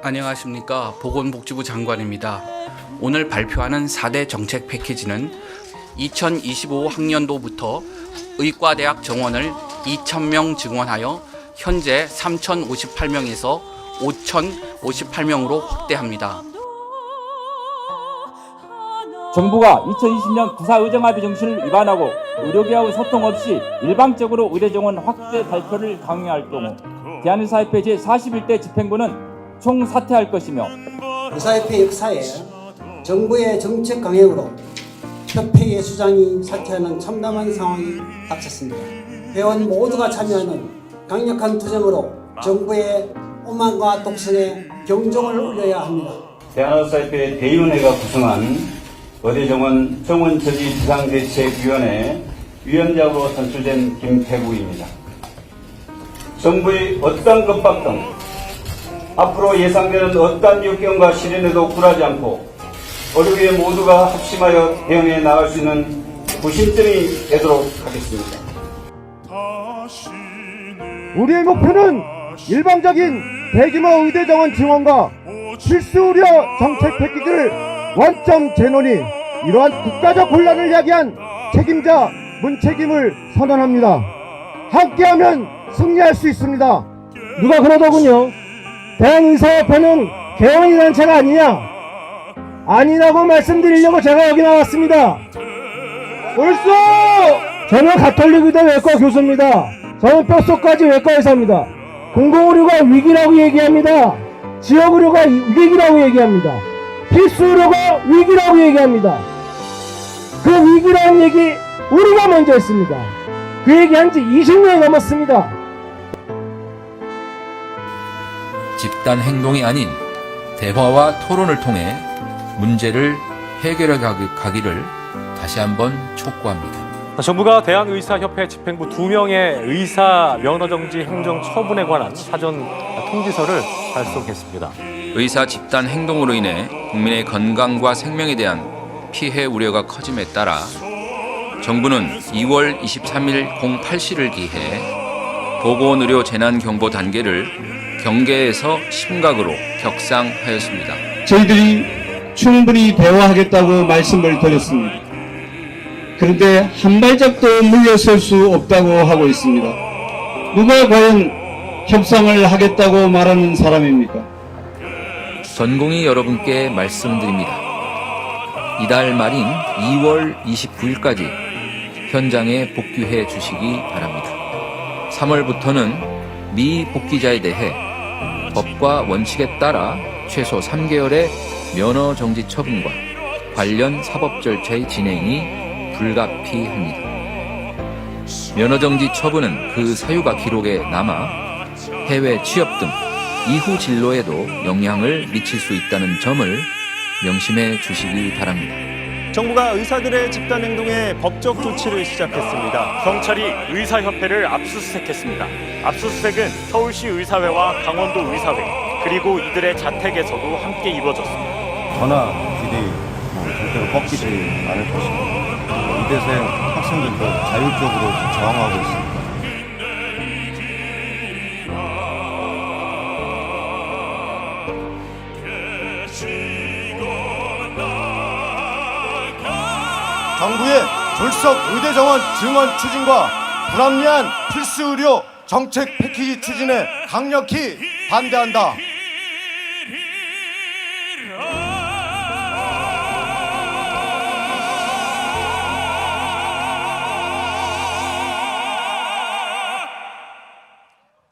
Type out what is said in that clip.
안녕하십니까 보건복지부 장관입니다. 오늘 발표하는 4대 정책 패키지는 2025 학년도부터 의과대학 정원을 2,000명 증원하여 현재 3,058명에서 5,058명으로 확대합니다. 정부가 2020년 구사의정합의 정신을 위반하고 의료계하고 소통 없이 일방적으로 의료정원 확대 발표를 강요할 경우 대한의사협회 제41대 집행부는 총 사퇴할 것이며 의사협회 역사에 정부의 정책 강행으로 협회의 수장이 사퇴하는 참담한 상황이 닥쳤습니다. 회원 모두가 참여하는 강력한 투쟁으로 정부의 오만과 독선에 경종을 울려야 합니다. 대한의사협회 대의원회가 구성한 의대정원 정원처지 비상대책위원회 위원장으로 선출된 김태구입니다. 정부의 어떤 급박 등 앞으로 예상되는 어떤 역경과 시련에도 굴하지 않고 의료계 모두가 합심하여 대응해 나갈 수 있는 구심점이 되도록 하겠습니다. 우리의 목표는 일방적인 대규모 의대 정원 지원과 필수 의료 정책 패키지를 원점 재논의 이러한 국가적 혼란을 야기한 책임자 문책임을 선언합니다. 함께하면 승리할 수 있습니다. 누가 그러더군요. 대한의사협회는 개헌이 단체가 아니냐? 아니라고 말씀드리려고 제가 여기 나왔습니다. 옳소! 저는 가톨릭 의대 외과 교수입니다. 저는 뼛속까지 외과 의사입니다. 공공의료가 위기라고 얘기합니다. 지역의료가 위기라고 얘기합니다. 필수의료가 위기라고 얘기합니다. 그 위기라는 얘기 우리가 먼저 했습니다. 그 얘기한 지 20년이 넘었습니다. 집단 행동이 아닌 대화와 토론을 통해 문제를 해결해 가기- 가기를 다시 한번 촉구합니다. 정부가 대한의사협회 집행부 두 명의 의사 면허정지 행정 처분에 관한 사전 통지서를 발송했습니다. 의사 집단 행동으로 인해 국민의 건강과 생명에 대한 피해 우려가 커짐에 따라 정부는 2월 23일 08시를 기해 보건의료 재난경보 단계를 경계에서 심각으로 격상하였습니다. 저희들이 충분히 대화하겠다고 말씀을 드렸습니다. 그런데 한 발짝도 물러설 수 없다고 하고 있습니다. 누가 과연 협상을 하겠다고 말하는 사람입니까? 전공의 여러분께 말씀드립니다. 이달 말인 2월 29일까지 현장에 복귀해 주시기 바랍니다. 3월부터는 미 복귀자에 대해 법과 원칙에 따라 최소 3개월의 면허 정지 처분과 관련 사법 절차의 진행이 불가피합니다. 면허 정지 처분은 그 사유가 기록에 남아 해외 취업 등 이후 진로에도 영향을 미칠 수 있다는 점을 명심해 주시기 바랍니다. 정부가 의사들의 집단 행동에 법적 조치를 시작했습니다. 경찰이 의사협회를 압수수색했습니다. 압수수색은 서울시 의사회와 강원도 의사회 그리고 이들의 자택에서도 함께 이루어졌습니다. 전화 길이 뭐 절대로 꺾이지 않을 것입니다. 이대생 학생들도 자율적으로 저항하고 있습니다. 정부의 졸속 의대 정원 증원 추진과 불합리한 필수 의료 정책 패키지 추진에 강력히 반대한다.